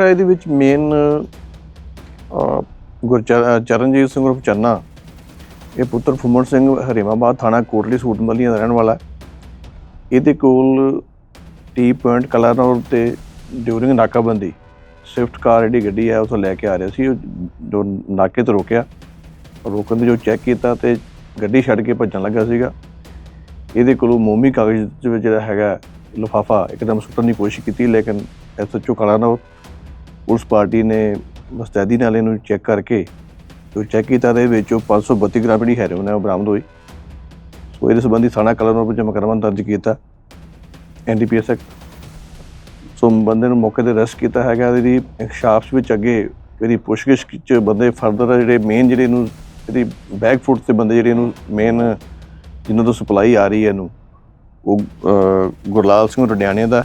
Sir ਇਹਦੇ ਵਿੱਚ main ਗੁਰਚਰ Charanjit Singh ਉਰਫ ਚੰਨਾ, ਇਹ ਪੁੱਤਰ ਫੁੰਮਣ ਸਿੰਘ ਹਰੀਮਾਬਾਦ ਥਾਣਾ ਕੋਟਲੀ ਸੂਟ ਦਾ ਰਹਿਣ ਵਾਲਾ ਇਹਦੇ ਕੋਲ ਟੀ ਪੁਆਇੰਟ ਕਲਾਨੌਰ ਤੇ ਡਿਊਰਿੰਗ ਨਾਕਾਬੰਦੀ, ਸਵਿਫਟ ਕਾਰ ਜਿਹੜੀ ਗੱਡੀ ਹੈ ਉਥੋਂ ਲੈ ਕੇ ਆ ਰਿਹਾ ਸੀ, ਉਹ ਜੋ ਨਾਕੇ ਤੇ ਰੋਕਿਆ। ਰੋਕਣ ਦੇ ਜੋ ਚੈੱਕ ਕੀਤਾ ਤੇ ਗੱਡੀ ਛੱਡ ਕੇ ਭੱਜਣ ਲੱਗਾ ਸੀਗਾ। ਇਹਦੇ ਕੋਲੋਂ ਮੋਮੀ ਕਾਗਜ਼ ਦੇ ਵਿੱਚ ਜਿਹੜਾ ਹੈਗਾ, ਲਿਫਾਫਾ ਇੱਕਦਮ ਸੁੱਟਣ ਦੀ ਕੋਸ਼ਿਸ਼ ਕੀਤੀ, ਲੇਕਿਨ ਐਸਐਚਓ ਕਲਾਨੌਰ ਪੁਲਿਸ ਪਾਰਟੀ ਨੇ ਮੁਸਤੈਦੀ ਨਾਲ ਇਹਨੂੰ ਚੈੱਕ ਕਰਕੇ ਜੋ ਚੈੱਕ ਕੀਤਾ ਦੇ ਵਿੱਚੋਂ 532 ਗ੍ਰਾਮ ਜਿਹੜੀ ਹੈਰੋਇਨ ਹੈ ਉਹ ਬਰਾਮਦ ਹੋਈ। ਸੋ ਇਹਦੇ ਸੰਬੰਧੀ ਥਾਣਾ ਕਲਰ ਵਿੱਚ ਮੁਕੱਦਮਾ ਦਰਜ ਕੀਤਾ। ਐਨਡੀਪੀਐਸ ਐਕਟ ਸੋ ਬੰਦੇ ਨੂੰ ਮੌਕੇ ਤੇ ਅਰੈਸਟ ਕੀਤਾ ਹੈਗਾ ਇਹਦੀ ਇਨਕਸ਼ਾਫ ਵਿੱਚ ਅੱਗੇ ਇਹਦੀ ਪੁੱਛਗਿੱਛ ਚ ਬੰਦੇ ਫਰਦਰ ਜਿਹੜੇ ਮੇਨ ਜਿਹੜੇ ਇਹਨੂੰ ਇਹਦੀ ਬੈਕ ਫੁੱਟ ਤੇ ਬੰਦੇ ਜਿਹੜੇ ਇਹਨੂੰ ਮੇਨ ਜਿਨ੍ਹਾਂ ਤੋਂ ਸਪਲਾਈ ਆ ਰਹੀ ਹੈ ਇਹਨੂੰ, ਉਹ ਗੁਰਲਾਲ ਸਿੰਘ ਰਡਿਆਣੇ ਦਾ।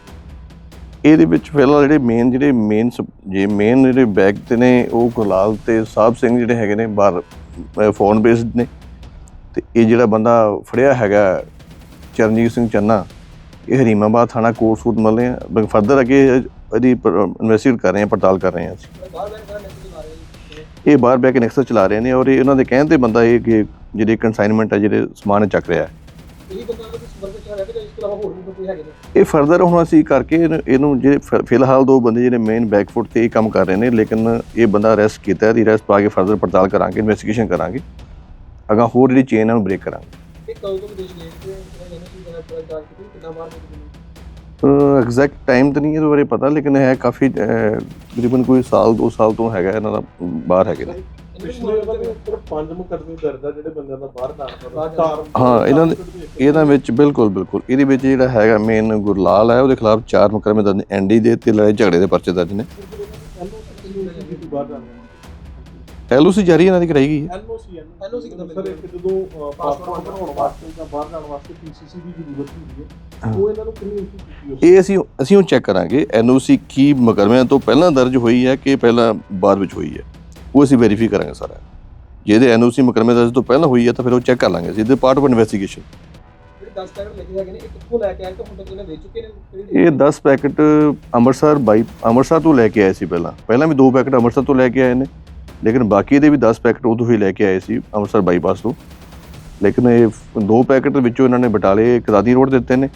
ਇਹਦੇ ਵਿੱਚ ਫਿਲਹਾਲ ਜਿਹੜੇ ਮੇਨ ਜਿਹੜੇ ਮੇਨ ਜੇ ਮੇਨ ਜਿਹੜੇ ਬੈਗ ਤੇ ਨੇ, ਉਹ ਗੁਲਾਲ ਤੇ ਸਾਹਿਬ ਸਿੰਘ ਜਿਹੜੇ ਹੈਗੇ ਨੇ, ਬਾਹਰ ਫੋਨ ਬੇਸਡ ਨੇ। ਤੇ ਇਹ ਜਿਹੜਾ ਬੰਦਾ ਫੜਿਆ ਹੈਗਾ ਚਰਨਜੀਤ ਸਿੰਘ ਚੰਨਾ, ਇਹ ਹਰੀਮਾਬਾਦ ਥਾਣਾ ਕੋਟ ਸੂਟ ਮਲੇ ਆ। ਫਰਦਰ ਅੱਗੇ ਇਹਦੀ ਇਨਵੈਸਟੀਗੇਟ ਕਰ ਰਹੇ ਹਾਂ ਪੜਤਾਲ ਕਰ ਰਹੇ ਹਾਂ ਅਸੀਂ। ਇਹ ਬਾਹਰ ਬੈਕ ਨੈਕਸਸ ਚਲਾ ਰਹੇ ਨੇ ਔਰ ਇਹ ਉਹਨਾਂ ਦੇ ਕਹਿਣ ਤੇ ਬੰਦਾ ਇਹ ਕਿ ਜਿਹੜੇ ਕਨਸਾਈਨਮੈਂਟ ਹੈ ਜਿਹੜੇ ਸਮਾਨ ਚੱਕ ਰਿਹਾ ਹੈ। ਸੰਬੰਧ ਚ ਹੈਗਾ ਕਿ ਇਸ ਤੋਂ ਇਲਾਵਾ ਹੋਰ ਵੀ ਬੰਦੇ ਹੈਗੇ ਨੇ। ਇਹ ਫਰਦਰ ਹੁਣ ਅਸੀਂ ਕਰਕੇ ਇਹਨੂੰ- ਇਹਨੂੰ ਜਿਹੜੇ ਫਿ- ਫਿਲਹਾਲ ਦੋ ਬੰਦੇ ਜਿਹੜੇ ਮੇਨ ਬੈਕਫੁੱਟ ਤੇ ਇਹ ਕੰਮ ਕਰ ਰਹੇ ਨੇ ਲੇਕਿਨ ਇਹ ਬੰਦਾ ਅਰੈਸਟ ਕੀਤਾ ਹੈ ਦੀ ਅਰੈਸਟ ਪਾ ਕੇ ਫਰਦਰ ਪੜਤਾਲ ਕਰਾਂਗੇ ਇਨਵੈਸਟੀਗੇਸ਼ਨ ਕਰਾਂਗੇ। ਅਗਾ ਹੋਰ ਜਿਹੜੀ ਚੇਨ ਹੈ ਉਹਨੂੰ ਬ੍ਰੇਕ ਕਰਾਂਗੇ। ਇਹ ਕਦੋਂ ਤੋਂ ਵਿਦੇਸ਼ ਗਏ ਤੇ ਇਹਨਾਂ ਚੀਜ਼ ਦਾ ਪਤਾ ਜਾਂਚ ਕੀਤੀ ਕਿੰਨਾ ਬਾਹਰ ਨਿਕਲੇ ਐਗਜ਼ੈਕਟ ਟਾਈਮ ਤਾਂ ਨਹੀਂ ਇਹਦੇ ਬਾਰੇ ਪਤਾ ਲੇਕਿਨ ਹੈ ਕਾਫੀ ਅਹ, ਤਕਰੀਬਨ ਕੋਈ ਸਾਲ ਦੋ ਸਾਲ ਤੋਂ ਹੈਗਾ ਇਹਨਾਂ ਦਾ ਬਾਹਰ ਹੈਗੇ ਨੇ। ਪਿਛਲੇ ਉਹਨਾਂ ਦੇ ਉੱਪਰ ਪੰਜ ਮੁਕੱਦਮੇ ਦਰਜ ਆ ਜਿਹੜੇ ਬੰਦਿਆਂ ਦਾ ਬਾਹਰ ਦਾਖਲ ਹਾਂ ਇਹਨਾਂ ਦੇ ਇਹਨਾਂ ਵਿੱਚ ਬਿਲਕੁਲ ਬਿਲਕੁਲ। ਇਹਦੇ ਵਿੱਚ ਜਿਹੜਾ ਹੈਗਾ ਮੇਨ ਗੁਰਲਾਲ ਹੈ ਉਹਦੇ ਖਿਲਾਫ ਚਾਰ ਮੁਕੱਦਮੇ ਦਰਜ ਨੇ ਐਨਡੀ ਦੇ ਤੇ ਲੜਾਈ ਝਗੜੇ ਦੇ ਪਰਚੇ ਦਰਜ ਨੇ। ਐਲਓਸੀ ਜਾਰੀ ਇਹਨਾਂ ਦੀ ਕਰਾਈ ਗਈ ਹੈ। ਐਨਓਸੀ NOC ਕਿੱਦਾਂ ਸਰ ਇੱਕ ਜਦੋਂ ਪਾਸਪੋਰਟ ਬਣਾਉਣ ਵਾਸਤੇ। ਜਾਂ ਬਾਹਰ ਜਾਣ ਵਾਸਤੇ ਪੀਸੀਸੀ ਦੀ ਜ਼ਰੂਰਤ ਹੁੰਦੀ ਹੈ ਉਹ ਇਹਨਾਂ ਨੂੰ ਕਿੰਨੀ ਇਸ਼ੂ ਇਹ ਅਸੀਂ ਅਸੀਂ ਉਹ ਚੈੱਕ ਕਰਾਂਗੇ ਐਨਓਸੀ ਕੀ ਮੁਕੱਦਮਿਆਂ ਤੋਂ ਪਹਿਲਾਂ ਦਰਜ ਹੋਈ ਹੈ ਕਿ ਪਹਿਲਾਂ ਬਾਅਦ ਵਿੱਚ ਹੋਈ ਹੈ। ਉਹ ਅਸੀਂ ਵੈਰੀਫਾਈ ਕਰਾਂਗੇ ਸਾਰਾ। ਜੇ ਇਹਦੇ ਐਨਓਸੀ ਮੁਕੱਦਮੇ ਦਰਜ ਤੋਂ ਪਹਿਲਾਂ ਹੋਈ ਹੈ ਤਾਂ ਫਿਰ ਉਹ ਚੈੱਕ ਕਰ ਲਾਂਗੇ ਅਸੀਂ ਇਹਦੇ ਪਾਰਟ ਆਫ ਇਨਵੈਸਟੀਗੇਸ਼ਨ ਜਿਹੜੇ 10 ਪੈਕਟ ਲੱਗੇ ਹੈਗੇ ਨੇ ਇਹ ਕਿੱਥੋਂ ਲੈ ਕੇ ਆਏ ਤੇ ਹੁਣ ਤੱਕ ਇਹਨਾਂ ਵੇਚ ਚੁੱਕੇ ਨੇ ਕਿਹੜੀ ਇਹ 10 ਪੈਕਟ ਅੰਮ੍ਰਿਤਸਰ ਬਾਈ ਅੰਮ੍ਰਿਤਸਰ ਤੋਂ ਲੈ ਕੇ ਆਏ ਸੀ ਪਹਿਲਾਂ। ਪਹਿਲਾਂ ਵੀ ਦੋ ਪੈਕਟ ਅੰਮ੍ਰਿਤਸਰ ਤੋਂ ਲੈ ਕੇ ਆਏ ਨੇ ਲੇਕਿਨ ਬਾਕੀ ਦੇ ਵੀ 10 ਪੈਕਟ ਉਦੋਂ ਹੀ ਲੈ ਕੇ ਆਏ ਸੀ ਅੰਮ੍ਰਿਤਸਰ ਬਾਈਪਾਸ ਤੋਂ। ਲੇਕਿਨ ਇਹ ਦੋ ਪੈਕਟ ਵਿੱਚੋਂ ਇਹਨਾਂ ਨੇ ਬਟਾਲੇ ਕਦਾਦੀ ਰੋਡ ਦਿੱਤੇ ਨੇ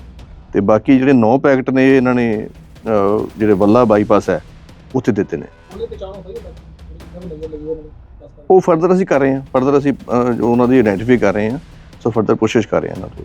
ਤੇ ਬਾਕੀ ਜਿਹੜੇ 9 ਪੈਕਟ ਨੇ ਇਹ ਇਹਨਾਂ ਨੇ ਜਿਹੜੇ ਵੱਲਾ ਬਾਈਪਾਸ ਹੈ ਉੱਥੇ ਦਿੱਤੇ ਨੇ। ਉਹਨੇ ਪਛਾਣ ਹੋਈ ਉਹ ਫਰਦਰ ਅਸੀਂ ਕਰ ਰਹੇ ਹਾਂ। ਫਰਦਰ ਅਸੀਂ ਅਹ, ਜੋ ਉਹਨਾਂ ਦੀ ਆਇਡੈਂਟੀਫਾਈ ਕਰ ਰਹੇ ਹਾਂ ਸੋ ਫਰਦਰ ਕੋਸ਼ਿਸ਼ ਕਰ ਰਹੇ ਹਾਂ ਇਹਨਾਂ ਤੋਂ।